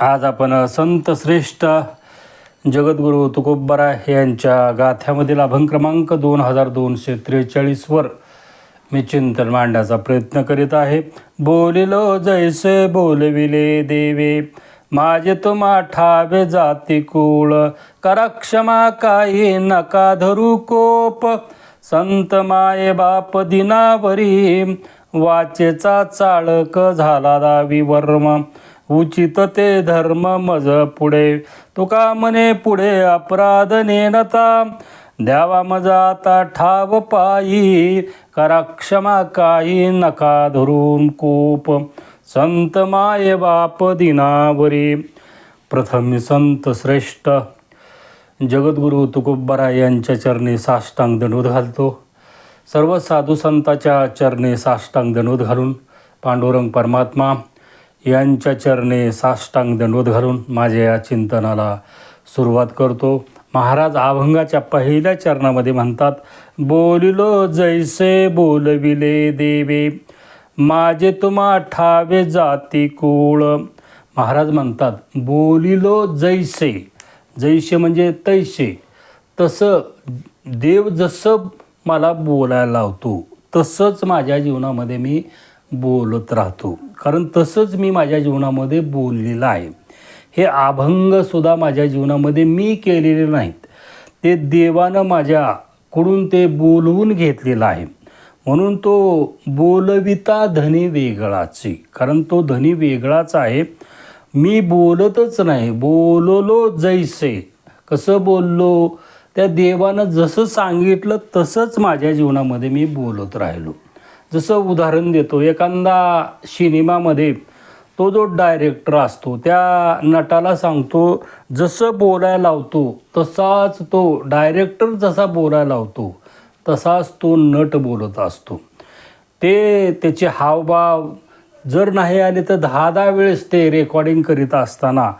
आज आपण संत श्रेष्ठ जगद्गुरू तुकोबरा यांच्या गाथ्यामधील अभंग क्रमांक दोन हजार दोनशे त्रेचाळीसवर मी चिंतन मांडण्याचा प्रयत्न करीत आहे. बोलिलो जैसे बोलविले देवे माझे तुम्हा ठावे जाती कुळ. करा क्षमा काही नका धरू कोप. संत माये बाप दिनावरी वाचेचा चाळक झाला दावी वर्म उचित ते धर्म मज पुढे. तुका म्हणे पुढे अपराध नेनता. द्यावा मजा आता ठाव पायी. करा क्षमा काही नका धरून कोप. संत माय बाप दिनावरी. प्रथम संत श्रेष्ठ. जगद्गुरू तुकोबरा यांच्या चरणी साष्टांग दणूद घालतो. सर्व साधू संताच्या चरणी साष्टांग दणूद घालून पांडुरंग परमात्मा यांच्या चरणे साष्टांग दंडवत घालून माझ्या या चिंतनाला सुरुवात करतो. महाराज अभंगाच्या पहिल्या चरणामध्ये म्हणतात बोलिलो जैसे बोलविले देवे माझे तुम्हा ठावे जाती कुळ. महाराज म्हणतात बोलिलो जैसे. जैसे म्हणजे तैसे. तसं देव जसं मला बोलायला लावतो तसंच माझ्या जीवनामध्ये मी बोलत राहतो. कारण तसंच मी माझ्या जीवनामध्ये बोललेलं आहे. हे अभंगसुद्धा माझ्या जीवनामध्ये मी केलेले नाहीत. ते देवानं माझ्याकडून ते बोलवून घेतलेलं आहे. म्हणून तो बोलविता धनी वेगळाची. कारण तो धनी वेगळाच आहे. मी बोलतच नाही. बोललो जैसे. कसं बोललो? त्या देवानं जसं सांगितलं तसंच माझ्या जीवनामध्ये मी बोलत राहिलो. जसं उदाहरण देतो एखादा सिनेमामध्ये तो जो डायरेक्टर असतो त्या नटाला सांगतो जसं बोलायला लावतो तसाच तो डायरेक्टर जसा बोलायला लावतो तसाच तो नट बोलत असतो. ते त्याचे हावभाव जर नाही आले तर दहा दहा वेळेस ते रेकॉर्डिंग करीत असताना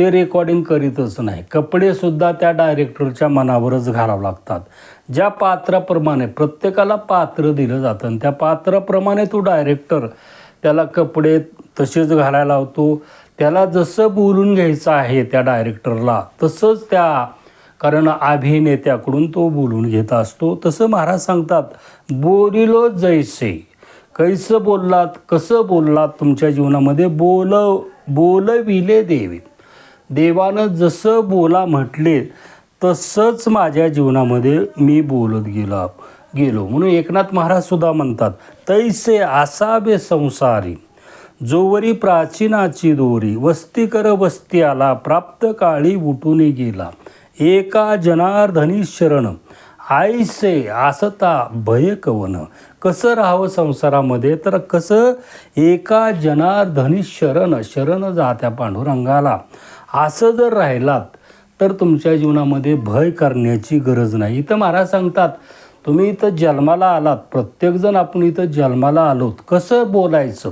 ते रेकॉर्डिंग करीतच नाही. कपडेसुद्धा त्या डायरेक्टरच्या मनावरच घालावं लागतात. ज्या पात्राप्रमाणे प्रत्येकाला पात्र दिलं जातं आणि त्या पात्राप्रमाणे तो डायरेक्टर त्याला कपडे तसेच घालायला लावतो. त्याला जसं बोलून घ्यायचं आहे त्या डायरेक्टरला तसंच त्या कारण अभिनेत्याकडून तो बोलून घेत असतो. तसं महाराज सांगतात बोलिलो जैसे. कैसं बोललात कसं बोललात तुमच्या जीवनामध्ये? बोल बोलविले देवे देवानं जसं बोला म्हटले तसंच माझ्या जीवनामध्ये मी बोलत गेलो गेलो. म्हणून एकनाथ महाराजसुद्धा म्हणतात तैसे असावे संसारी जोवरी प्राचीनाची दोरी वस्ती कर वस्ती आला प्राप्त काळी उठून गेला. एका जनार्दनी शरण आईसे आसता भय कवन. कसं राहावं संसारामध्ये? तर कसं? एका जनार्दनी शरण शरण जात्या पांडुरंगाला. असं जर राहिलात तर तुमच्या जीवनामध्ये भय करण्याची गरज नाही. इथं महाराज सांगतात तुम्ही इथं जन्माला आलात प्रत्येकजण आपण इथं जन्माला आलोत. कसं बोलायचं?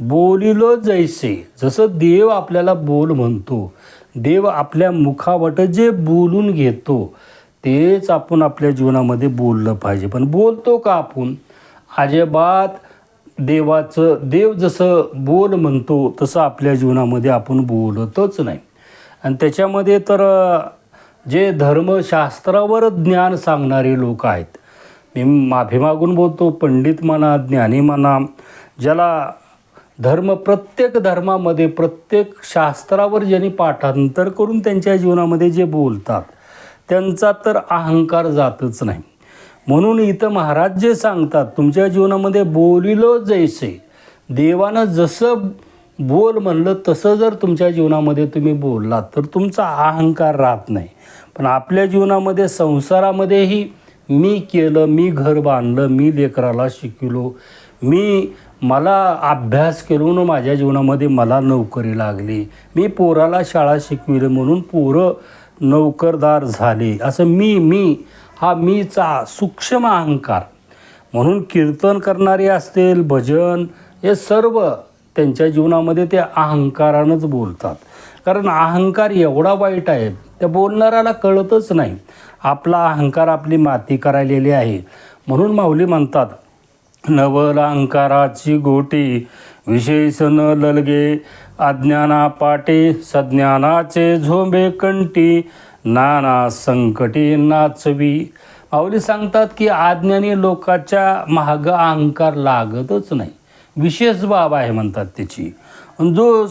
बोलिलो जैसे जसं देव आपल्याला बोल म्हणतो. देव आपल्या मुखावट जे बोलून घेतो तेच आपण आपल्या जीवनामध्ये बोललं पाहिजे. पण बोलतो का आपण? अजिबात देवाचं देव जसं बोल म्हणतो तसं आपल्या जीवनामध्ये आपण बोलतच नाही. आणि त्याच्यामध्ये तर जे धर्मशास्त्रावर ज्ञान सांगणारे लोक आहेत. मी माफी मागून बोलतो पंडित म्हणा ज्ञानी म्हणा ज्याला धर्म प्रत्येक धर्मामध्ये प्रत्येक शास्त्रावर ज्यांनी पाठांतर करून त्यांच्या जीवनामध्ये जे बोलतात त्यांचा तर अहंकार जातच नाही. म्हणून इथं महाराज जे सांगतात तुमच्या जीवनामध्ये बोलिलो जैसे. देवानं जसं बोल म्हणलं तसं जर तुमच्या जीवनामध्ये तुम्ही बोललात तर तुमचा अहंकार राहत नाही. पण आपल्या जीवनामध्ये संसारामध्येही मी केलं मी घर बांधलं मी लेकराला शिकलो मी मला अभ्यास केलो माझ्या जीवनामध्ये मला नोकरी लागली मी पोराला शाळा शिकविलं म्हणून पोरं नोकरदार झाले. असं मी मी हा मीचा सूक्ष्म अहंकार. म्हणून कीर्तन करणारे असतील भजन हे सर्व त्यांच्या जीवनामध्ये ते अहंकारानंच बोलतात. कारण अहंकार एवढा वाईट आहे त्या बोलणाऱ्याला कळतच नाही. आपला अहंकार आपली माती करायलेली आहे. म्हणून माऊली म्हणतात नवल अहंकाराची गोटी विशेष न ललगे अज्ञाना पाटे सज्ञानाचे झोंबे कंटी नाना संकटी नाचवी. माऊली सांगतात की अज्ञानी लोकाच्या महाग अहंकार लागतच नाही. विशेष बाब आहे म्हणतात त्याची. जो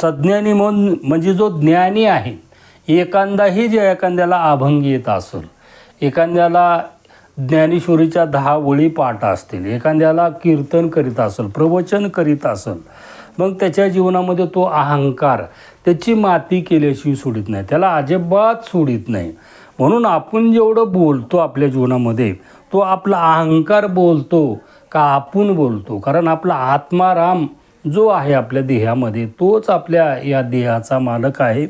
सज्ञानी म्हणून म्हणजे जो ज्ञानी आहे एखादाही जे एखाद्याला अभंग येत असेल एखाद्याला ज्ञानेश्वरीच्या दहा ओळी पाठ असतील एखाद्याला कीर्तन करीत असेल प्रवचन करीत असेल मग त्याच्या जीवनामध्ये तो अहंकार त्याची माती केल्याशिवाय सोडित नाही त्याला अजिबात सोडित नाही. म्हणून आपण जेवढं बोलतो आपल्या जीवनामध्ये तो आपला अहंकार बोलतो का आपण बोलतो? कारण आपला आत्माराम जो आहे आपल्या देहामध्ये तोच आपल्या या देहाचा मालक आहे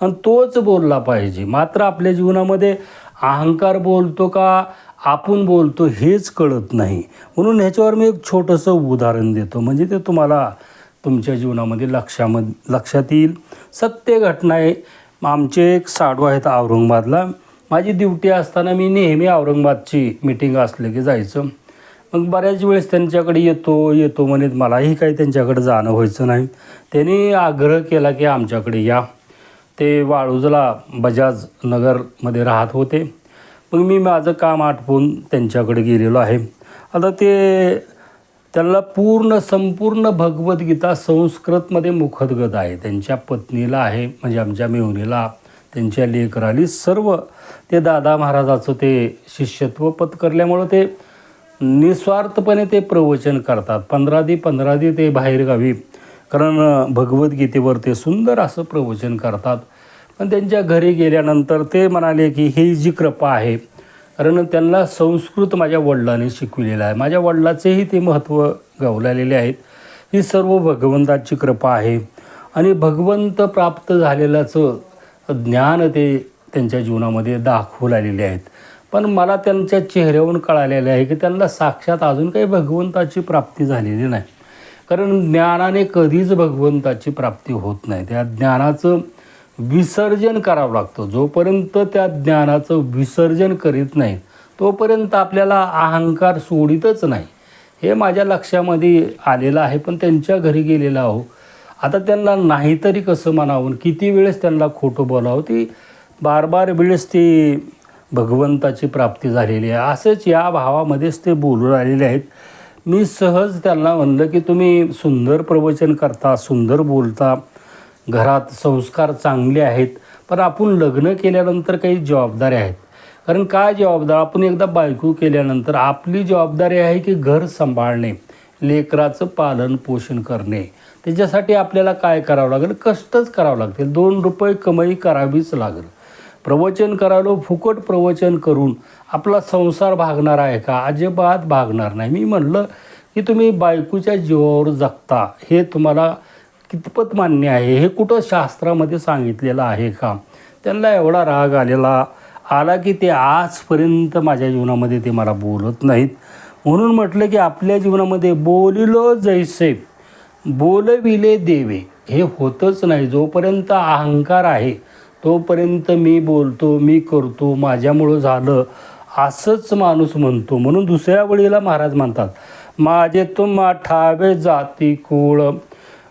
आणि तोच बोलला पाहिजे. मात्र आपल्या जीवनामध्ये अहंकार बोलतो का आपण बोलतो हेच कळत नाही. म्हणून ह्याच्यावर मी एक छोटंसं उदाहरण देतो. म्हणजे ते तुम्हाला तुमच्या जीवनामध्ये लक्षामध लक्षात येईल. सत्य घटना आहे आमचे एक साडू आहेत औरंगाबादला. माझी ड्युटी असताना मी नेहमी औरंगाबादची मिटिंग असले की जायचं. मग बऱ्याच वेळेस त्यांच्याकडे येतो येतो म्हणत मलाही काही त्यांच्याकडे जाणं व्हायचं नाही. त्यांनी आग्रह केला की आमच्याकडे या. ते वाळूजला बजाज नगरमध्ये राहत होते. मग मी माझं काम आटपून त्यांच्याकडे गेलेलो आहे. आता ते त्यांना पूर्ण संपूर्ण भगवद्गीता संस्कृतमध्ये मुखदगत आहे. त्यांच्या पत्नीला आहे म्हणजे आमच्या मेहुनीला त्यांच्या लेकराली सर्व ते दादा महाराजाचं ते शिष्यत्व पत्करल्यामुळं ते निस्वार्थपणे ते प्रवचन करतात. पंधरा दि पंधरा दि ते बाहेरगावी कारण भगवद्गीतेवर ते सुंदर असं प्रवचन करतात. पण त्यांच्या घरी गेल्यानंतर ते म्हणाले की ही जी कृपा आहे कारण त्यांना संस्कृत माझ्या वडिलांनी शिकविलेलं आहे. माझ्या वडिलाचेही ते महत्त्व गवलालेले आहेत. ही सर्व भगवंताची कृपा आहे. आणि भगवंत प्राप्त झालेल्याचं ज्ञान ते त्यांच्या जीवनामध्ये दाखवू लागलेले आहेत. पण मला त्यांच्या चेहऱ्यावरून कळालेलं आहे की त्यांना साक्षात अजून काही भगवंताची प्राप्ती झालेली नाही. कारण ज्ञानाने कधीच भगवंताची प्राप्ती होत नाही. त्या ज्ञानाचं विसर्जन करावं लागतं. जोपर्यंत त्या ज्ञानाचं विसर्जन करीत नाही तोपर्यंत आपल्याला अहंकार सोडितच नाही. हे माझ्या लक्षामध्ये आलेलं आहे पण त्यांच्या घरी गेलेलं आहो. आता त्यांना नाहीतरी कसं म्हणावं? किती वेळेस त्यांना खोटं बोलावं? ती बार बार वेळेस ती भगवंताची प्राप्ती झालेली आहे. असंच या भावामध्येच ते बोलून आलेले आहेत. मी सहज त्यांना म्हणलं की तुम्ही सुंदर प्रवचन करता सुंदर बोलता घरात संस्कार चांगले आहेत पण आपण लग्न केल्यानंतर काही जबाबदाऱ्या आहेत. कारण काय जबाबदार? आपण एकदा बायको केल्यानंतर आपली जबाबदारी आहे की घर सांभाळणे लेकराचं पालन पोषण करणे. त्याच्यासाठी आपल्याला काय करावं लागेल? कष्टच करावं लागतील दोन रुपये कमाई करावीच लागेल. प्रवचन करायला फुकट प्रवचन करून आपला संसार भागणार आहे का? अजिबात भागणार नाही. मी म्हणलं की तुम्ही बायकोच्या जीवावर जगता. हे तुम्हाला कितपत मान्य आहे? हे कुठं शास्त्रामध्ये सांगितलेलं आहे का? त्यांना एवढा राग आलेला आला की ते आजपर्यंत माझ्या जीवनामध्ये ते मला बोलत नाहीत. म्हणून म्हटलं की आपल्या जीवनामध्ये बोलिलो जैसे बोलविले देवे. हे होतच नाही. जोपर्यंत अहंकार आहे तोपर्यंत मी बोलतो मी करतो माझ्यामुळं झालं असंच माणूस म्हणतो. म्हणून दुसऱ्या वेळेला महाराज म्हणतात माझे तुम्हा ठावे जाती कुळ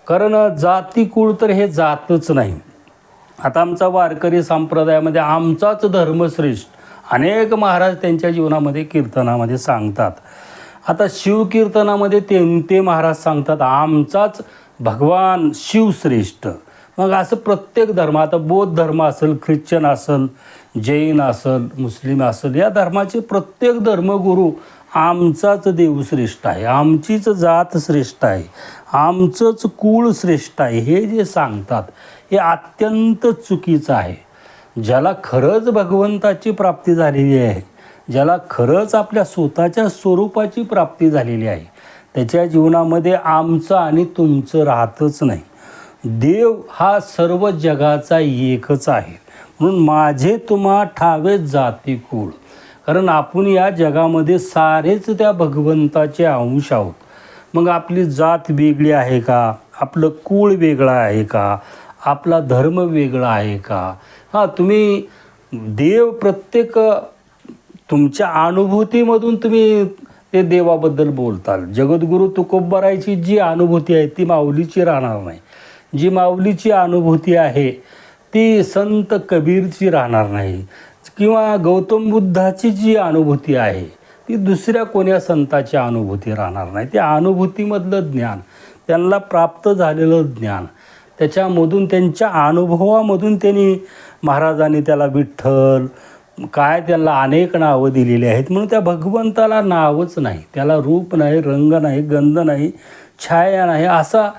कारण जाती कुळ तर हे जातच नाही. आता आमचा वारकरी संप्रदायामध्ये आमचाच धर्मश्रेष्ठ अनेक महाराज त्यांच्या जीवनामध्ये कीर्तनामध्ये सांगतात. आता शिवकीर्तनामध्ये ते ते महाराज सांगतात आमचाच भगवान शिवश्रेष्ठ. मग असं प्रत्येक धर्म आता बौद्ध धर्म असेल ख्रिश्चन असेल जैन असेल मुस्लिम असेल या धर्माचे प्रत्येक धर्मगुरू आमचाच देव श्रेष्ठ आहे आमचीच जात श्रेष्ठ आहे आमचंच कुळ श्रेष्ठ आहे हे जे सांगतात हे अत्यंत चुकीचं आहे. ज्याला खरंच भगवंताची प्राप्ती झालेली आहे ज्याला खरंच आपल्या स्वतःच्या स्वरूपाची प्राप्ती झालेली आहे त्याच्या जीवनामध्ये आमचं आणि तुमचं राहतच नाही. देव हा सर्व जगाचा एकच आहे म्हणून माझे तुम्हा ठावे जाती कुळ. कारण आपण या जगामध्ये सारेच त्या भगवंताचे अंश आहोत. मग आपली जात वेगळी आहे का? आपलं कुळ वेगळं आहे का? आपला धर्म वेगळा आहे का? हां तुम्ही देव प्रत्येक तुमच्या अनुभूतीमधून तुम्ही ते देवाबद्दल बोलताल. जगद्गुरू तुकोबरायची जी अनुभूती आहे ती माऊलीची राहणार नाही. जी माऊलीची अनुभूती आहे ती संत कबीरची राहणार नाही. किंवा गौतम बुद्धाची जी अनुभूती आहे ती दुसऱ्या कोण्या संताची अनुभूती राहणार नाही. त्या अनुभूतीमधलं ज्ञान त्यांना प्राप्त झालेलं ज्ञान त्याच्यामधून त्यांच्या अनुभवामधून त्यांनी महाराजांनी त्याला विठ्ठल काय त्यांना अनेक नावं दिलेली आहेत म्हणून त्या भगवंताला नावच नाही. त्याला रूप नाही रंग नाही गंध नाही छाया नाही असा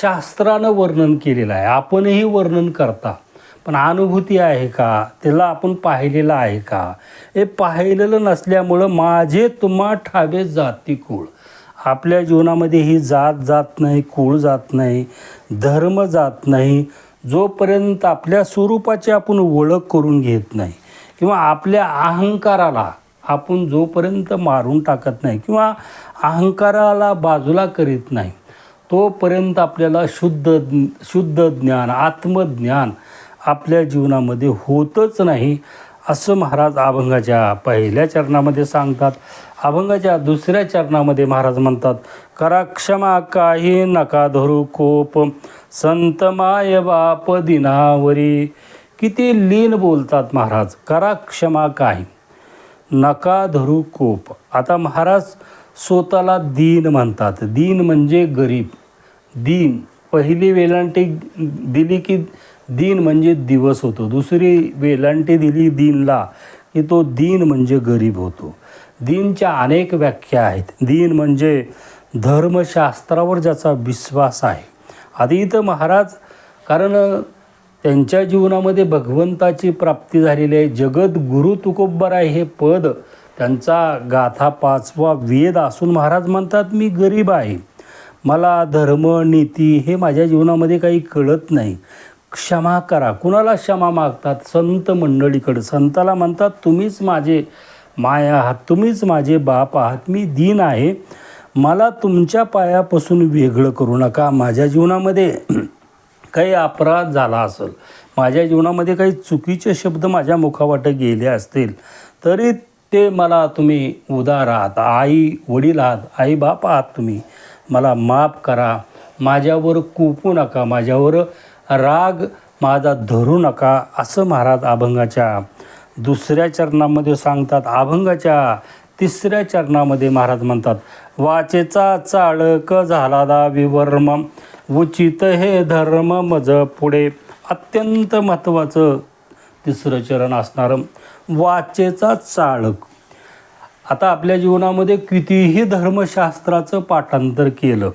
शास्त्रानं वर्णन केलेलं आहे. आपणही वर्णन करता. पण अनुभूती आहे का? त्याला आपण पाहिलेलं आहे का? हे पाहिलेलं नसल्यामुळं माझे तुम्हा ठावे जाती कुळ. आपल्या जीवनामध्ये ही जात जात नाही कुळ जात नाही धर्म जात नाही जोपर्यंत आपल्या स्वरूपाची आपण ओळख करून घेत नाही किंवा आपल्या अहंकाराला आपण जोपर्यंत मारून टाकत नाही किंवा अहंकाराला बाजूला करीत नाही तोपर्यंत आपल्याला शुद्ध शुद्ध ज्ञान आत्मज्ञान आपल्या जीवनामध्ये होतच नाही असं महाराज अभंगाच्या पहिल्या चरणामध्ये सांगतात. अभंगाच्या दुसऱ्या चरणामध्ये महाराज म्हणतात करा क्षमा काही नका धरू कोप संत माय बाप दिनावरी. किती लीन बोलतात महाराज करा क्षमा काही नका धरू कोप. आता महाराज स्वतःला दीन म्हणतात. दीन म्हणजे गरीब. दीन. पहिली वेलांटी दिली की दिन म्हणजे दिवस होतो. दुसरी वेलांटी दिली दिनला की तो दिन म्हणजे गरीब होतो. दिनच्या अनेक व्याख्या आहेत. दिन म्हणजे धर्मशास्त्रावर ज्याचा विश्वास आहे. आधी इथं महाराज कारण त्यांच्या जीवनामध्ये भगवंताची प्राप्ती झालेली आहे. जगत गुरु तुकोबराय हे पद त्यांचा गाथा पाचवा वेद असून महाराज म्हणतात मी गरीब आहे. मला धर्म नीती हे माझ्या जीवनामध्ये काही कळत नाही. क्षमा करा. कुणाला क्षमा मागतात? संत मंडळीकडं. संताला म्हणतात तुम्हीच माझे माया आहात. तुम्हीच माझे बाप आहात. मी दीन आहे. मला तुमच्या पायापासून वेगळं करू नका. माझ्या जीवनामध्ये काही अपराध झाला असेल माझ्या जीवनामध्ये काही चुकीचे शब्द माझ्या मुखावाटे गेले असतील तरी ते मला तुम्ही उदार आहात. आई वडील आहात. आई बाप आहात तुम्ही. मला माफ करा. माझ्यावर कुपू नका. माझ्यावर राग माझा धरू नका असं महाराज अभंगाच्या दुसऱ्या चरणामध्ये सांगतात. अभंगाच्या तिसऱ्या चरणामध्ये महाराज म्हणतात वाचेचा चाळक झाला दा विवर्म उचित हे धर्म मज पुढे. अत्यंत महत्त्वाचं तिसरं चरण असणारं. वाचेचा चाळक आता आपल्या जीवनामध्ये कितीही धर्मशास्त्राचं पाठांतर केलं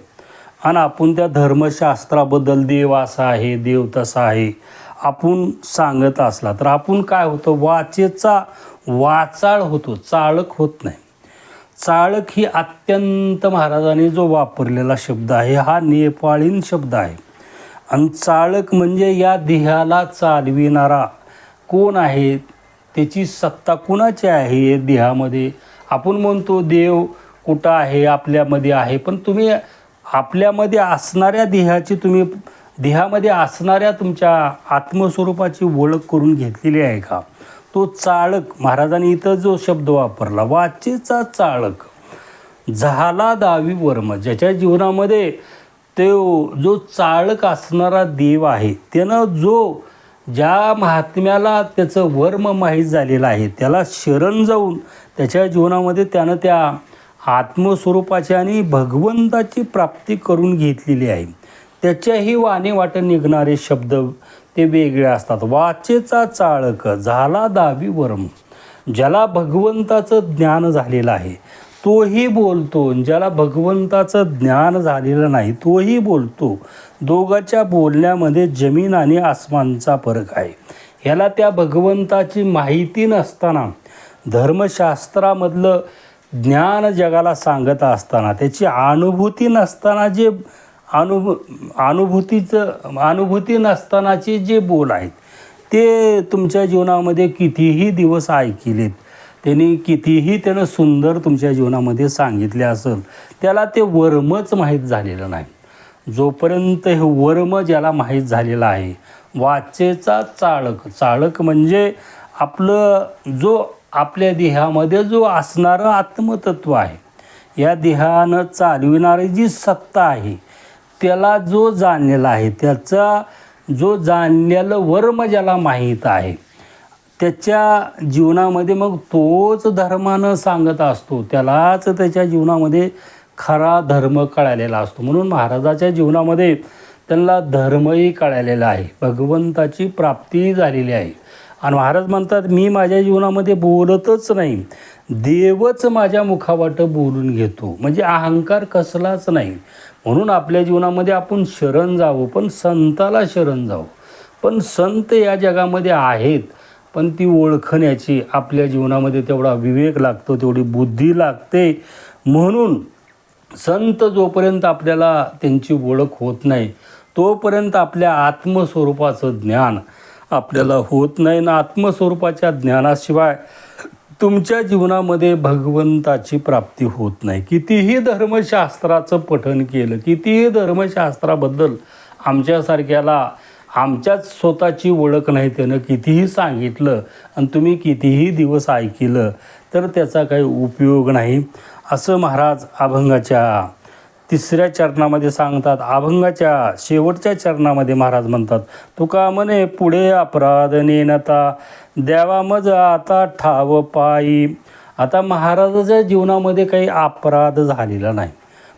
आणि आपण त्या धर्मशास्त्राबद्दल देव असा आहे देव तसा आहे आपण सांगत असला तर आपण काय होतं? वाचेचा वाचाळ होतो चाळक होत नाही. चाळक ही अत्यंत महाराजांनी जो वापरलेला शब्द आहे हा नेपाळीन शब्द आहे. आणि चाळक म्हणजे या देहाला चालविणारा कोण आहे? त्याची सत्ता कुणाची आहे? देहामध्ये आपण म्हणतो देव कुठं आहे? आपल्यामध्ये आहे. पण तुम्ही आपल्यामध्ये असणाऱ्या देहाची तुम्ही देहामध्ये असणाऱ्या तुमच्या आत्मस्वरूपाची ओळख करून घेतलेली आहे का? तो चाळक महाराजांनी इथं जो शब्द वापरला वाचेचा चाळक झाला दावी वर्म ज्याच्या जीवनामध्ये तो जो चाळक असणारा देव आहे त्यानं जो ज्या महात्म्याला त्याचं वर्म माहीत झालेलं आहे त्याला शरण जाऊन त्याच्या जीवनामध्ये त्यानं त्या आत्मस्वरूपाची आणि भगवंताची प्राप्ती करून घेतलेली आहे. त्याच्याही वाणी वाट निघणारे शब्द ते वेगळे असतात. वाचेचा चाळक झाला दावी वरम. ज्याला भगवंताचं ज्ञान झालेलं आहे तोही बोलतो. ज्याला भगवंताचं ज्ञान झालेलं नाही तोही बोलतो. दोघाच्या बोलण्यामध्ये जमीन आणि आसमानचा फरक आहे. ह्याला त्या भगवंताची माहिती नसताना धर्मशास्त्रामधलं ज्ञान जगाला सांगत असताना त्याची अनुभूती नसताना जे अनुभू अनुभूतीचं अनुभूती नसतानाचे जे बोल आहेत ते तुमच्या जीवनामध्ये कितीही दिवस ऐकिलेत त्यांनी कितीही त्यानं सुंदर तुमच्या जीवनामध्ये सांगितले असेल त्याला ते वर्मच माहीत झालेलं नाही. जोपर्यंत हे वर्म ज्याला माहीत झालेलं आहे वाचेचा चाळक चाळक म्हणजे आपलं जो आपल्या देहामध्ये जो असणारं आत्मतत्व आहे या देहानं चालविणारी जी सत्ता आहे त्याला जो जाणलेला आहे त्याचा जो जाणलेलं वर्म ज्याला माहीत आहे त्याच्या जीवनामध्ये मग तोच धर्मानं सांगत असतो त्यालाच त्याच्या जीवनामध्ये खरा धर्म कळालेला असतो. म्हणून महाराजाच्या जीवनामध्ये त्यांना धर्मही कळालेला आहे भगवंताची प्राप्ती झालेली आहे. आणि महाराज म्हणतात मी माझ्या जीवनामध्ये बोलतच नाही. देवच माझ्या मुखावाट बोलून घेतो. म्हणजे अहंकार कसलाच नाही. म्हणून आपल्या जीवनामध्ये आपण शरण जावं पण संताला शरण जावं. पण संत या जगामध्ये आहेत पण ती ओळखण्याची आपल्या जीवनामध्ये तेवढा विवेक लागतो तेवढी बुद्धी लागते. म्हणून संत जोपर्यंत आपल्याला त्यांची ओळख होत नाही तोपर्यंत आपल्या आत्मस्वरूपाचं ज्ञान आपल्याला होत नाही ना आत्मस्वरूपाच्या ज्ञानाशिवाय तुमच्या जीवनामध्ये भगवंताची प्राप्ती होत नाही. कितीही धर्मशास्त्राचं पठन केलं कितीही धर्मशास्त्राबद्दल आमच्यासारख्याला आमच्याच स्वतःची ओळख नाही त्यानं कितीही सांगितलं आणि तुम्ही कितीही दिवस ऐकलं तर त्याचा काही उपयोग नाही. असं महाराज अभंगाच्या तिसऱ्या चरणामध्ये सांगतात अभंगाच्या शेवटच्या चरणामध्ये महाराज म्हणतात तुका म्हणे पुढे अपराध नेनता द्यावा मज आता ठाव पायी. आता महाराजाच्या जीवनामध्ये काही अपराध झालेला नाही.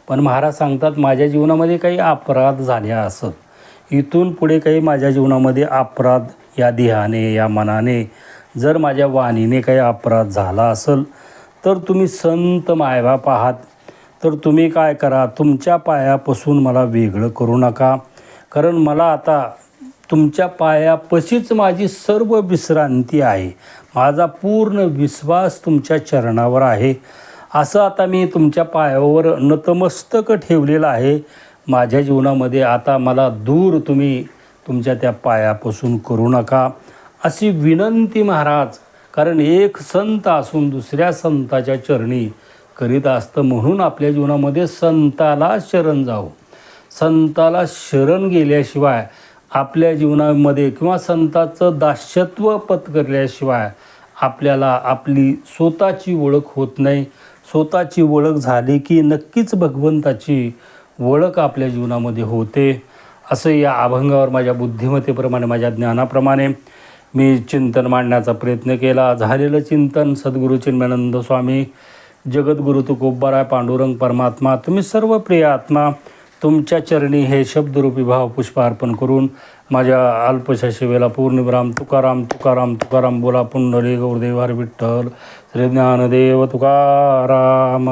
पण महाराज सांगतात माझ्या जीवनामध्ये काही अपराध झाले असत. इथून पुढे काही माझ्या जीवनामध्ये अपराध या देहाने या मनाने जर माझ्या वाणीने काही अपराध झाला असेल तर तुम्ही संत मायबाप आहात. तर तुम्ही काय करा तुमच्या पायापासून मला वेगळं करू नका. कारण मला आता तुमच्या पायापाशीच माझी सर्व विश्रांती आहे. माझा पूर्ण विश्वास तुमच्या चरणावर आहे. असं आता मी तुमच्या पायावर नतमस्तक ठेवलेलं आहे. माझ्या जीवनामध्ये आता मला दूर तुम्ही तुमच्या त्या पायापासून करू नका. अशी विनंती महाराज कारण एक संत असून दुसऱ्या संताच्या चरणी करीत असतं म्हणून आपल्या जीवनामध्ये संताला शरण जावं. संताला शरण गेल्याशिवाय आपल्या जीवनामध्ये किंवा संताचं दास्यत्व पत्करल्याशिवाय आपल्याला आपली स्वतःची ओळख होत नाही. स्वतःची ओळख झाली की नक्कीच भगवंताची ओळख आपल्या जीवनामध्ये होते. असं या अभंगावर माझ्या बुद्धिमत्तेप्रमाणे माझ्या ज्ञानाप्रमाणे मी चिंतन मांडण्याचा प्रयत्न केला. झालेलं चिंतन सद्गुरू चिन्मानंद स्वामी जगद्गुरु तुकोबाराय पांडुरंग परमात्मा तुम्ही सर्व प्रिय आत्मा तुमच्या चरणी हे शब्दरूपी भाव पुष्प अर्पण करून माझ्या अल्पशा शिवेला पूर्णविराम तुकाराम तुकाराम तुकाराम बोला पुंडली गौरदेवार विठ्ठल श्री ज्ञानदेव तुकाराम.